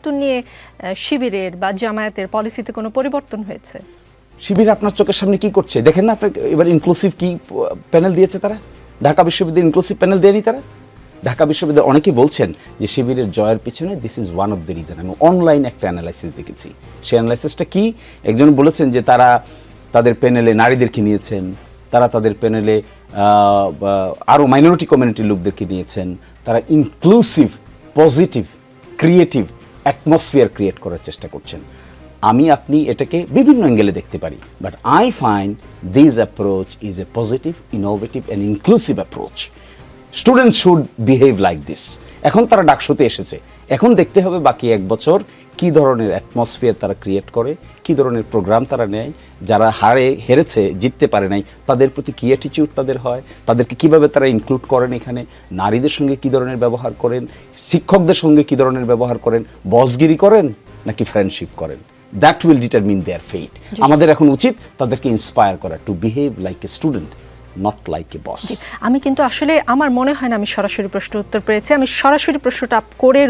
একাত্তর নিয়ে শিবিরের বা জামায়াতের পলিসিতে কোনো পরিবর্তন হয়েছে? শিবির আপনার চোখের সামনে কি করছে? দেখেন না আপনাকে, এবার ইনক্লুসিভ কি প্যানেল দিয়েছে তারা? ঢাকা বিশ্ববিদ্যালয় ইনক্লুসিভ প্যানেল দেয়নি তারা? ঢাকা বিশ্ববিদ্যালয় অনেকেই বলছেন যে শিবিরের জয়ের পিছনে this is one of the reason আমি অনলাইন একটা অ্যানালাইসিস দেখেছি। সেই অ্যানালাইসিসটা কি? একজন বলেছেন যে তারা তাদের প্যানেলে নারীদেরকে নিয়েছেন, তারা তাদের প্যানেলে আরও মাইনরিটি কমিউনিটির লোকদেরকে নিয়েছেন, তারা inclusive positive creative atmosphere create করার চেষ্টা করছেন। আমি, আপনি এটাকে বিভিন্ন অ্যাঙ্গেলে দেখতে পারি। But I find this approach is a positive innovative and inclusive approach student should behave like this এখন তারা ডাকশোতে এসেছে। এখন দেখতে হবে বাকি এক বছর কি ধরনের অ্যাটমসফিয়ার তারা ক্রিয়েট করে কি ধরনের প্রোগ্রাম তারা নেয়। যারা হারে হেরেছে জিততে পারে নাই তাদের প্রতি কি অ্যাটিটিউড তাদের হয়? তাদেরকে কীভাবে তারা ইনক্লুড করেন এখানে? নারীদের সঙ্গে কি ধরনের ব্যবহার করেন? শিক্ষকদের সঙ্গে কি ধরনের ব্যবহার করেন? বসগিরি করেন নাকি ফ্রেন্ডশিপ করেন? That will determine their fate আমাদের এখন উচিত তাদেরকে ইন্সপায়ার করা to behave like a student not like a boss আমি কিন্তু আসলে আমার মনে হয় না আমি সরাসরি প্রশ্ন উত্তর পেয়েছি। আমি সরাসরি প্রশ্নটা করে